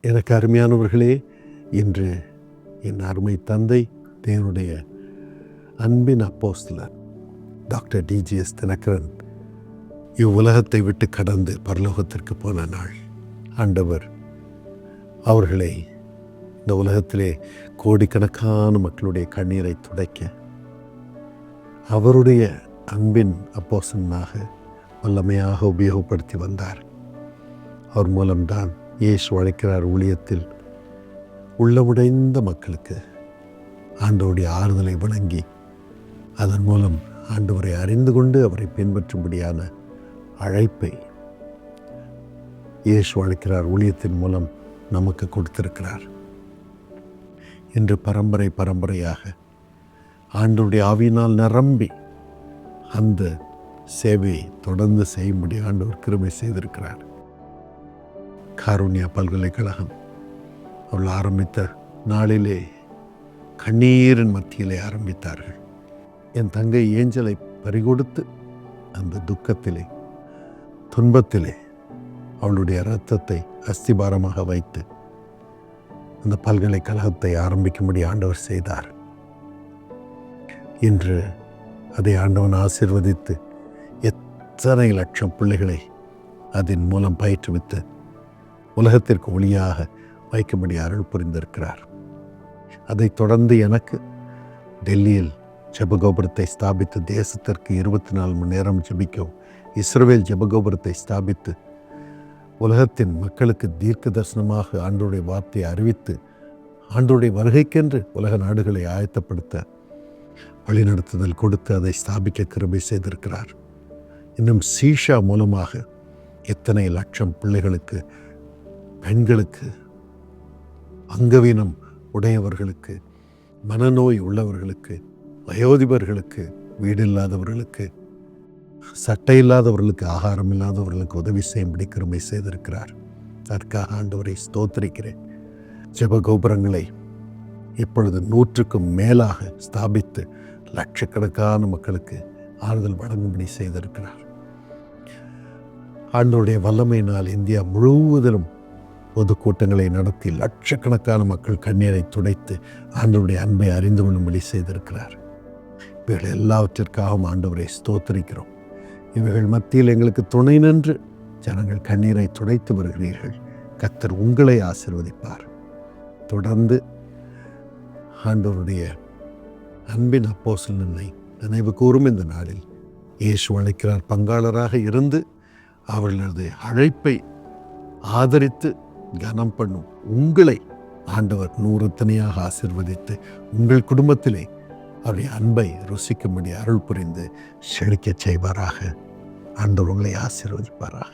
எனக்கு அருமையானவர்களே இன்று என் அருமை தந்தை தேவனுடைய அன்பின் அப்போஸ்தலர் டாக்டர் டிஜிஎஸ் தினகரன் இவ்வுலகத்தை விட்டு கடந்து பரலோகத்திற்கு போன நாள். ஆண்டவர் அவர்களை இந்த உலகத்திலே கோடிக்கணக்கான மக்களுடைய கண்ணீரை துடைக்க அவருடைய அன்பின் அப்போசனாக வல்லமையாக உபயோகப்படுத்தி வந்தார். அவர் மூலம்தான் இயேசு அழைக்கிறார் ஊழியத்தில். உள்ளமுடைந்த மக்களுக்கு ஆண்டவருடைய ஆறுதலை வழங்கி அதன் மூலம் ஆண்டவரை அறிந்து கொண்டு அவரை பின்பற்றும்படியான அழைப்பை இயேசு அழைக்கிறார் ஊழியத்தின் மூலம் நமக்கு கொடுத்திருக்கிறார். இன்று பரம்பரை பரம்பரையாக ஆண்டவருடைய ஆவியினால் நிரம்பி அந்த சேவையை தொடர்ந்து செய்யும்படி ஆண்டவர் கிருமை செய்திருக்கிறார். காருண்யா பல்கலைக்கழகம். அவள் ஆரம்பித்த நாளிலே கண்ணீரின் மத்தியிலே ஆரம்பித்தார்கள். என் தங்கை ஏஞ்சலை பறிகொடுத்து அந்த துக்கத்திலே துன்பத்திலே அவளுடைய இரத்தத்தை அஸ்திபாரமாக வைத்து அந்த பல்கலைக்கழகத்தை ஆரம்பிக்கும்படி ஆண்டவர் செய்தார். இன்று அதை ஆண்டவன் ஆசிர்வதித்து எத்தனை லட்சம் பிள்ளைகளை அதன் மூலம் பயிற்றுவித்து உலகத்திற்கு ஒளியாக வைக்கும்படி அருள் புரிந்திருக்கிறார். அதைத் தொடர்ந்து எனக்கு டெல்லியில் ஜெபகோபுரத்தை ஸ்தாபித்து தேசத்திற்கு இருபத்தி நாலு மணி நேரம் ஜபிக்கவும் இஸ்ரேல் ஜெபகோபுரத்தை ஸ்தாபித்து உலகத்தின் மக்களுக்கு தீர்க்க தரிசனமாக ஆண்டோடைய வார்த்தையை அறிவித்து ஆண்டோடைய வருகைக்கென்று உலக நாடுகளை ஆயத்தப்படுத்த வழிநடத்துதல் கொடுத்து அதை ஸ்தாபிக்க கிருபை செய்திருக்கிறார். இன்னும் சீஷா மூலமாக எத்தனை லட்சம் பிள்ளைகளுக்கு பெண்களுக்கு அங்கவீனம் உடையவர்களுக்கு மனநோய் உள்ளவர்களுக்கு வயோதிபர்களுக்கு வீடு இல்லாதவர்களுக்கு சட்டை இல்லாதவர்களுக்கு ஆகாரம் இல்லாதவர்களுக்கு உதவி செய்யும்படி கிருமை செய்திருக்கிறார். அதற்காக ஆண்டவரை ஸ்தோத்திரிக்கிறேன். ஜெப கோபுரங்களை இப்பொழுது நூற்றுக்கும் மேலாக ஸ்தாபித்து லட்சக்கணக்கான மக்களுக்கு ஆறுதல் வழங்கும்படி செய்திருக்கிறார். ஆண்டோடைய வல்லமையினால் இந்தியா முழுவதிலும் பொதுக்கூட்டங்களை நடத்தி லட்சக்கணக்கான மக்கள் கண்ணீரை துடைத்து ஆண்டவருடைய அன்பை அறிந்து கொள்ளும்படி செய்திருக்கிறார். இவைகள் எல்லாவற்றிற்காகவும் ஆண்டவரை ஸ்தோத்தரிக்கிறோம். இவைகள் மத்தியில் எங்களுக்கு துணை நின்று ஜனங்கள் கண்ணீரை துடைத்து வருகிறீர்கள். கத்தர் உங்களை ஆசிர்வதிப்பார். தொடர்ந்து ஆண்டவருடைய அன்பின் அப்போசல் அப்போசலனை நினைவு கூறும் இந்த நாளில் இயேசு அழைக்கிறார். பங்காளராக இருந்து அவர்களது அழைப்பை ஆதரித்து கனம் பண்ணும். உங்களை ஆண்டவர் நூறுத்தனையாக ஆசிர்வதித்து உங்கள் குடும்பத்திலே அவருடைய அன்பை ருசிக்கும்படி அருள் புரிந்து செழிக்கச் செய்வாராக. ஆண்டவர் உங்களை ஆசீர்வதிப்பாராக.